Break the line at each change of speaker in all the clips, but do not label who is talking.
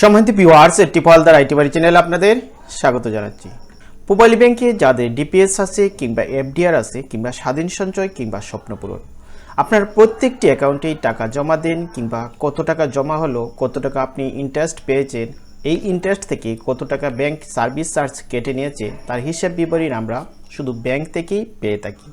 সম্মানিত ভিউয়ার্স টিপলদার আইটি বাড়ি চ্যানেল আপনাদের স্বাগত জানাচ্ছি। মোবাইল ব্যাংকে যাদের ডিপিএস আছে কিংবা এফডিআর আছে কিংবা স্বাধীন সঞ্চয় কিংবা স্বপ্নপূরণ আপনার প্রত্যেকটি অ্যাকাউন্টেই টাকা জমা দেন কিংবা কত টাকা জমা হলো, কত টাকা আপনি ইন্টারেস্ট পেয়েছেন, এই ইন্টারেস্ট থেকে কত টাকা ব্যাংক সার্ভিস চার্জ কেটে নিয়েছে, তার হিসাব বিবরণী আমরা শুধু ব্যাংক থেকেই পেয়ে থাকি।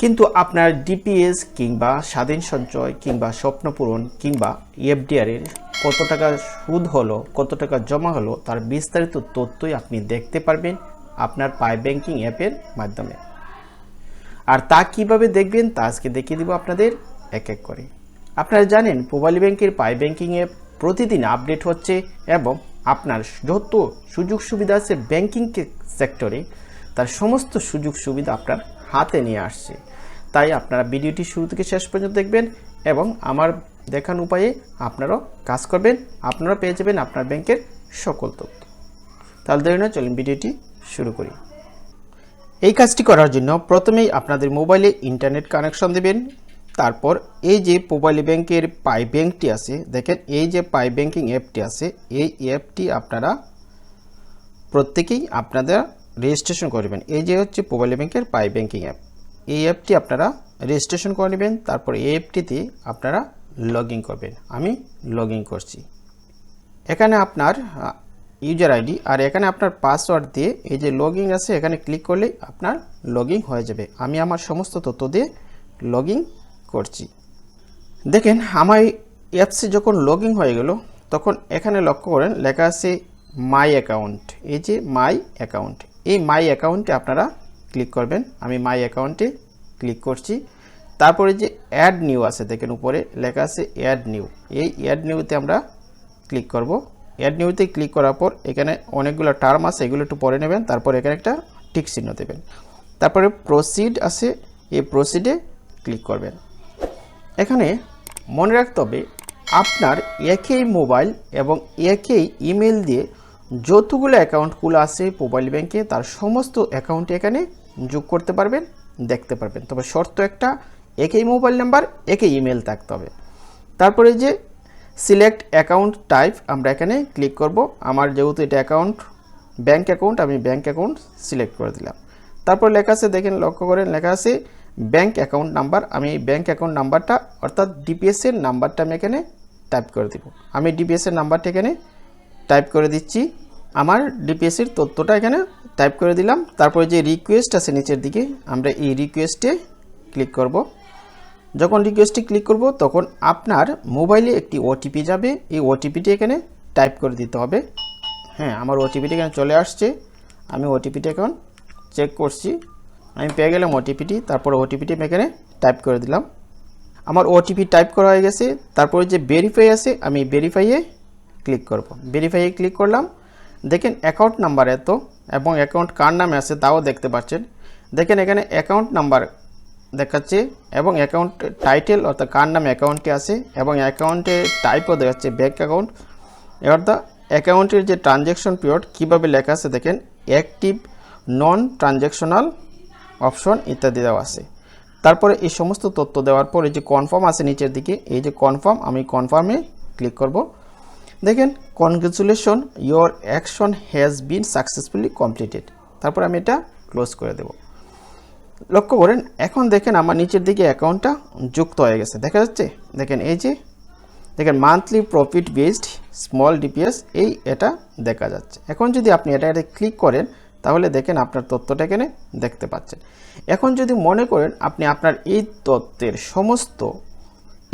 কিন্তু আপনার ডিপিএস কিংবা স্বাধীন সঞ্চয় কিংবা স্বপ্নপূরণ কিংবা এফডিআর এর কত টাকা সুদ হলো, কত টাকা জমা হলো, তার বিস্তারিত তথ্যই আপনি দেখতে পারবেন আপনার পাই ব্যাংকিং অ্যাপের মাধ্যমে। আর তা কীভাবে দেখবেন, তা আজকে দেখিয়ে দিব আপনাদের এক এক করে। আপনারা জানেন মোবাইল ব্যাংকের পাই ব্যাংকিং অ্যাপ প্রতিদিন আপডেট হচ্ছে এবং আপনার যত সুযোগ সুবিধা আছে ব্যাংকিং সেক্টরে, তার সমস্ত সুযোগ সুবিধা আপনার হাতে নিয়ে আসছে। তাই আপনারা ভিডিওটি শুরু থেকে শেষ পর্যন্ত দেখবেন এবং আমার দেখান উপায়ে আপনারাও কাজ করবেন, আপনারা পেয়ে যাবেন আপনার ব্যাংকের সকল তথ্য। তাহলে দেরি না চলুন ভিডিওটি শুরু করি। এই কাজটি করার জন্য প্রথমেই আপনাদের মোবাইলে ইন্টারনেট কানেকশন দেবেন, তারপর এই যে মোবাইল ব্যাংকের পাই ব্যাংকটি আছে, দেখেন এই যে পাই ব্যাংকিং অ্যাপটি আছে, এই অ্যাপটি আপনারা প্রত্যেকেই আপনারা রেজিস্ট্রেশন করবেন এই যে হচ্ছে মোবাইল ব্যাংকের পাই ব্যাংকিং অ্যাপ। এই অ্যাপটি আপনারা রেজিস্ট্রেশন করে নেবেন, তারপর এই অ্যাপটিতে আপনারা লগ ইন করবেন। আমি লগ ইন করছি। এখানে আপনার ইউজার আইডি আর এখানে আপনার পাসওয়ার্ড দিয়ে এই যে লগ ইন আছে, এখানে ক্লিক করলেই আপনার লগ ইন হয়ে যাবে। আমি আমার সমস্ত তথ্য দিয়ে লগ ইন করছি। দেখেন, আমার অ্যাপসে যখন লগ ইন হয়ে গেল, তখন এখানে লক্ষ্য করেন, লেখা আছে মাই অ্যাকাউন্ট এই যে মাই অ্যাকাউন্ট এই মাই অ্যাকাউন্টে আপনারা ক্লিক করবেন। আমি মাই অ্যাকাউন্টে ক্লিক করছি। তারপরে যে অ্যাড নিউ আছে, দেখেন উপরে লেখা আছে অ্যাড নিউ এই অ্যাড নিউতে আমরা ক্লিক করব। অ্যাড নিউতে ক্লিক করার পর এখানে অনেকগুলো টার্ম আছে, এগুলো একটু পরে নেবেন। তারপর এখানে একটা টিক চিহ্ন দেবেন। তারপরে প্রসিড আছে, এই প্রসিডে ক্লিক করবেন। এখানে মনে রাখতে হবে, আপনার একই মোবাইল এবং একই ইমেল দিয়ে যতগুলো অ্যাকাউন্টগুলো আছে মোবাইল ব্যাংকে তার সমস্ত অ্যাকাউন্ট এখানে যোগ করতে পারবেন, দেখতে পারবেন। তবে শর্ত একটা একই মোবাইল নাম্বার, একই ইমেল থাকতে হবে। তারপরে যে সিলেক্ট অ্যাকাউন্ট টাইপ আমরা এখানে ক্লিক করব। আমার যেহেতু এটা অ্যাকাউন্ট ব্যাংক অ্যাকাউন্ট আমি ব্যাংক অ্যাকাউন্ট সিলেক্ট করে দিলাম। তারপর লেখা আছে, দেখেন লক্ষ্য করেন, লেখা আছে ব্যাংক অ্যাকাউন্ট নাম্বার আমি এই ব্যাংক অ্যাকাউন্ট নাম্বারটা অর্থাৎ ডিপিএসের নাম্বারটা আমি এখানে টাইপ করে দিব। আমি ডিপিএসের নাম্বারটা এখানে টাইপ করে দিচ্ছি। আমার ডিপিএসের তথ্যটা এখানে টাইপ করে দিলাম। তারপরে যে রিকোয়েস্ট আছে নিচের দিকে, আমরা এই রিকোয়েস্টে ক্লিক করব। যখন রিকোয়েস্টে ক্লিক করব, তখন আপনার মোবাইলে একটি ওটিপি যাবে। এই ওটিপিটি এখানে টাইপ করে দিতে হবে। হ্যাঁ আমার ওটিপিটি এখানে চলে আসছে। আমি ওটিপিটি এখন চেক করছি। আমি পেয়ে গেলাম ওটিপিটি তারপর ওটিপিটি আমি এখানে টাইপ করে দিলাম। আমার ওটিপি টাইপ করা হয়ে গেছে। তারপরে যে ভেরিফাই আছে, আমি ভেরিফাইয়ে ক্লিক করব। ভেরিফাইয়ে ক্লিক করলাম। দেখেন অ্যাকাউন্ট নাম্বার এত এবং অ্যাকাউন্ট কার নামে আছে, তাও দেখতে পাচ্ছেন। দেখেন এখানে অ্যাকাউন্ট নাম্বার দেখাচ্ছে, এবং অ্যাকাউন্ট টাইটেল অর্থাৎ কার নামে অ্যাকাউন্টটি আছে, এবং অ্যাকাউন্টে টাইপও দেখাচ্ছে ব্যাঙ্ক অ্যাকাউন্ট অর্থাৎ অ্যাকাউন্টের যে ট্রানজ্যাকশন পিরিয়ড কীভাবে লেখা আছে দেখেন অ্যাক্টিভ নন ট্রানজ্যাকশনাল অপশন ইত্যাদি দেওয়া আছে। তারপরে এই সমস্ত তথ্য দেওয়ার পরে যে কনফার্ম আছে নিচের দিকে, এই যে কনফার্ম আমি কনফার্মে ক্লিক করব। দেখেন congratulation your action has been successfully completed তারপর আমি এটা ক্লোজ করে দেব। লক্ষ্য করেন, এখন দেখেন আমার নিচের দিকে অ্যাকাউন্টটা যুক্ত হয়ে গেছে। দেখা যাচ্ছে? দেখেন এই যে, দেখেন monthly profit based small DPS এই এটা দেখা যাচ্ছে। এখন যদি আপনি এটা এটা ক্লিক করেন, তাহলে দেখেন আপনার তথ্যটা এখানে দেখতে পাচ্ছেন। এখন যদি মনে করেন আপনি আপনার এই তথ্যের সমস্ত,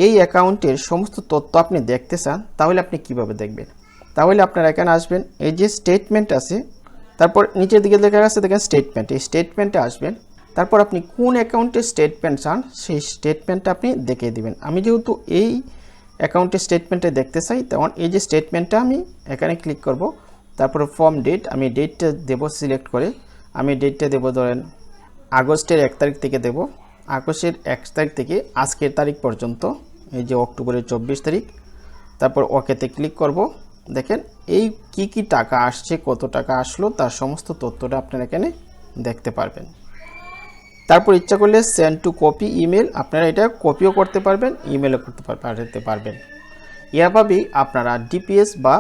এই অ্যাকাউন্টের সমস্ত তথ্য আপনি দেখতে চান, তাহলে আপনি কীভাবে দেখবেন? তাহলে আপনার এখানে আসবেন, এই যে স্টেটমেন্ট আছে, তারপর নিচের দিকে লেখা আছে, দেখেন স্টেটমেন্ট এই স্টেটমেন্টে আসবেন তারপর আপনি কোন অ্যাকাউন্টের স্টেটমেন্ট চান, সেই স্টেটমেন্টটা আপনি দেখিয়ে দিবেন। আমি যেহেতু এই অ্যাকাউন্টের স্টেটমেন্টে দেখতে চাই তখন এই যে স্টেটমেন্টটা আমি এখানে ক্লিক করব, তারপরে ফর্ম ডেট আমি ডেটটা দেবো সিলেক্ট করে, আমি ডেটটা দেবো ধরেন আগস্টের এক তারিখ থেকে দেব। আগস্টের এক তারিখ থেকে আজকের তারিখ পর্যন্ত, এই যে অক্টোবরের চব্বিশ তারিখ, তারপর ওকেতে ক্লিক করব। দেখেন এই কি কি টাকা আসছে, কত টাকা আসলো, তার সমস্ত তথ্যটা আপনারা এখানে দেখতে পারবেন। তারপর ইচ্ছা করলে সেন্ড টু কপি ইমেল আপনারা এটা কপিও করতে পারবেন ইমেলও করতে পাঠাতে পারবেন। এভাবেই আপনারা ডিপিএস বা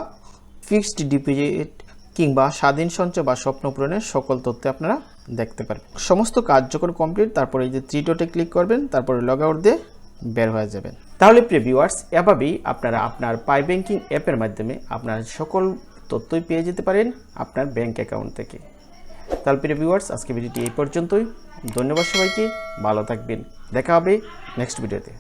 ফিক্সড ডিপোজিট কিংবা স্বাধীন সঞ্চয় বা স্বপ্ন পূরণের সকল তথ্য আপনারা দেখতে পারবেন। সমস্ত কাজ যখন কমপ্লিট তারপরে এই যে থ্রি ডটে ক্লিক করবেন, তারপরে লগ আউট দিয়ে বের হয়ে যাবেন। তাহলে প্রিয় ভিউয়ার্স এভাবেই আপনারা আপনার পাই ব্যাংকিং অ্যাপের মাধ্যমে আপনার সকল তথ্যই পেয়ে যেতে পারেন আপনার ব্যাংক অ্যাকাউন্ট থেকে। তাহলে প্রিয় ভিউয়ার্স আজকে ভিডিওটি এই পর্যন্তই। ধন্যবাদ সবাইকে, ভালো থাকবেন। দেখা হবে নেক্সট ভিডিওতে